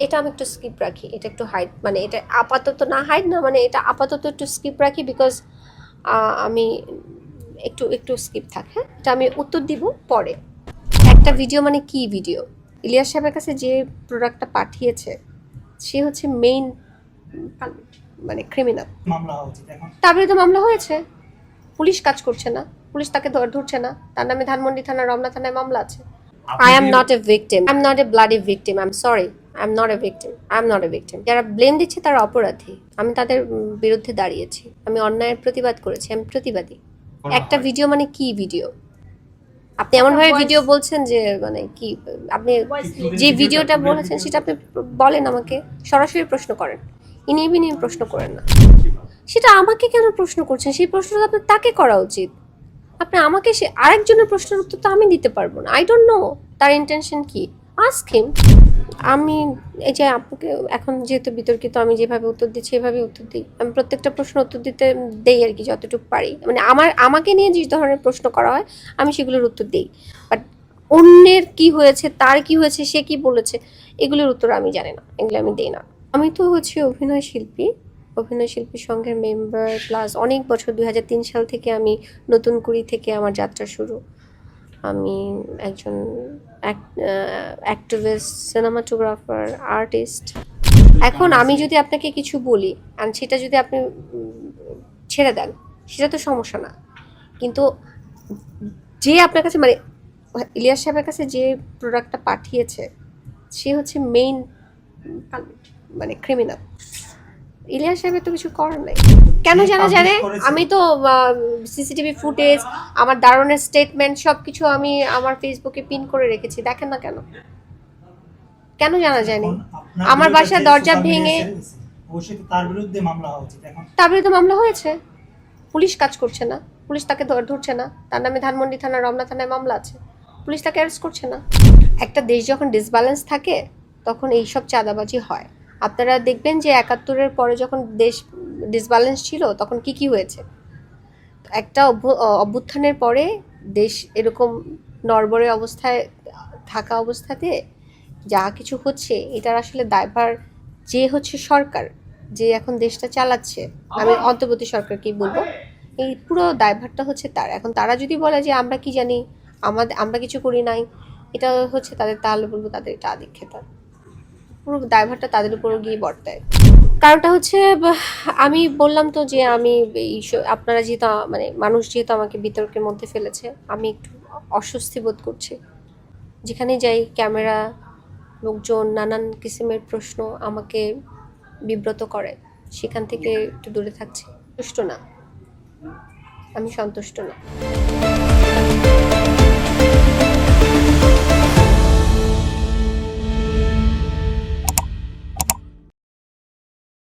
এটা আমি একটু স্কিপ রাখি এটা একটু হাইট মানে এটা আপাতত না হাইট না মানে এটা আপাতত একটু স্কিপ রাখি বিকজ আমি একটু একটু স্কিপ থাক হ্যাঁ? এটা আমি উত্তর দিব পরে। একটা ভিডিও মানে কি ভিডিও ইলিয়াস সাহেবের কাছে যে প্রোডাক্টটা পাঠিয়েছে সে হচ্ছে মেইন মানে ক্রিমিনাল মামলা হওয়া উচিত এখন। তার বিরুদ্ধে মামলা হয়েছে। পুলিশ কাজ করছে না পুলিশ তাকে ধর- ধরছে না। তার নামে ধানমন্ডি থানা রমনা থানায় মামলা আছে। আই আপনি I am কি- not a victim. I'm not a bloody victim. I'm sorry. I'm not a victim. I'm not a victim. যারা ব্লেম দিচ্ছে তারা অপরাধী। আমি তাদের বিরুদ্ধে দাঁড়িয়েছি। আমি অন্যায়ের প্রতিবাদ করেছি। আমি প্রতিবাদী। একটা ভিডিও মানে কি ভিডিও আপনি এমন ভাবে ভিডিও বলছেন যে মানে কি আপনি যে ভিডিওটা বলেছেন সেটা আপনি বলেন আমাকে। সরাসরি প্রশ্ন করেন। ইনি বিনি প্রশ্ন করেন না। সেটা আমাকে কেন প্রশ্ন করছেন? সেই প্রশ্নটা আপনার তাকে করা উচিত। আপনি আমাকে সে আরেকজনের প্রশ্নের উত্তর তো আমি দিতে পারব না। আই ডোন্ট নো তার ইন্টেনশন কি? আস্ক হিম আমি, এই যে আপনাকে এখন যেহেতু বিতর্কিত, আমি যেভাবে উত্তর দিচ্ছি এভাবে উত্তর দিই। আমি প্রত্যেকটা প্রশ্ন উত্তর দিতে দেই আর কি, যতটুকু পারি। মানে আমার, আমাকে নিয়ে যে ধরনের প্রশ্ন করা হয়, আমি সেগুলোর উত্তর দিই। বাট অন্যের কি হয়েছে, তার কি হয়েছে, সে কি বলেছে, এগুলোর উত্তর আমি জানি না, এগুলো আমি দিই না। আমি তো হচ্ছে অভিনয় শিল্পী অভিনয় শিল্পী সংঘের মেম্বার প্লাস অনেক বছর দু হাজার তিন সাল থেকে আমি নতুন কুড়ি থেকে আমার যাত্রা শুরু। আমি একজন অ্যাক্টিভিস্ট সিনেমাটোগ্রাফার আর্টিস্ট এখন আমি যদি আপনাকে কিছু বলি অ্যান্ড সেটা যদি আপনি ছেড়ে দেন, সেটা তো সমস্যা না। কিন্তু যে আপনার কাছে মানে ইলিয়াস সাহেবের কাছে যে প্রোডাক্টটা পাঠিয়েছে, সে হচ্ছে মেইন মানে ক্রিমিনাল ইলিয়াস সাহেবের তো কিছু করার নাই। কেন জানা জানে? আমি তো সিসিটিভি ফুটেজ আমার দারুণের স্টেটমেন্ট সব কিছু আমি আমার ফেসবুকে পিন করে রেখেছি। দেখেন না কেন? কেন জানা যায়নি আমার ভিডিওটা বাসার দরজা ভেঙে- তার বিরুদ্ধে মামলা এখন তার বিরুদ্ধে মামলা হয়েছে? পুলিশ কাজ করছে না। পুলিশ তাকে ধর- ধরছে না। তার নামে ধানমন্ডি থানা রমনা থানায় মামলা আছে। পুলিশ তাকে অ্যারেস্ট করছে না। একটা দেশ যখন ডিসব্যালেন্স থাকে তখন এইসব চাঁদাবাজি হয়। আপনারা দেখবেন যে একাত্তরের পরে যখন দেশ ডিসব্যালেন্স ছিল তখন কি কি হয়েছে? একটা অভ্যু- অভ্যুত্থানের পরে দেশ এরকম নড়বড়ে অবস্থায় থাকা অবস্থাতে যা কিছু হচ্ছে এটার আসলে দায়ভার যে হচ্ছে সরকার যে এখন দেশটা চালাচ্ছে আমি অন্তর্বর্তী সরকারকেই বলব এই পুরো দায়ভারটা হচ্ছে তার। এখন তারা যদি বলে যে আমরা কি জানি আমাদের আমরা কিছু করি নাই এটা হচ্ছে তাদের তাহলে বলব তাদের এটা আদিক্ষেতা পুরো দায়ভারটা তাদের উপর গিয়ে বর্তায়। কারণটা হচ্ছে আমি বললাম তো যে আমি এই আপনারা যেহেতু মানে মানুষ যেহেতু আমাকে বিতর্কের মধ্যে ফেলেছে, আমি একটু অস্বস্তি বোধ করছি। যেখানে যাই, ক্যামেরা, লোকজন, নানান কিসিমের প্রশ্ন আমাকে বিব্রত করে, সেখান থেকে একটু দূরে থাকছি। সন্তুষ্ট না। আমি সন্তুষ্ট না।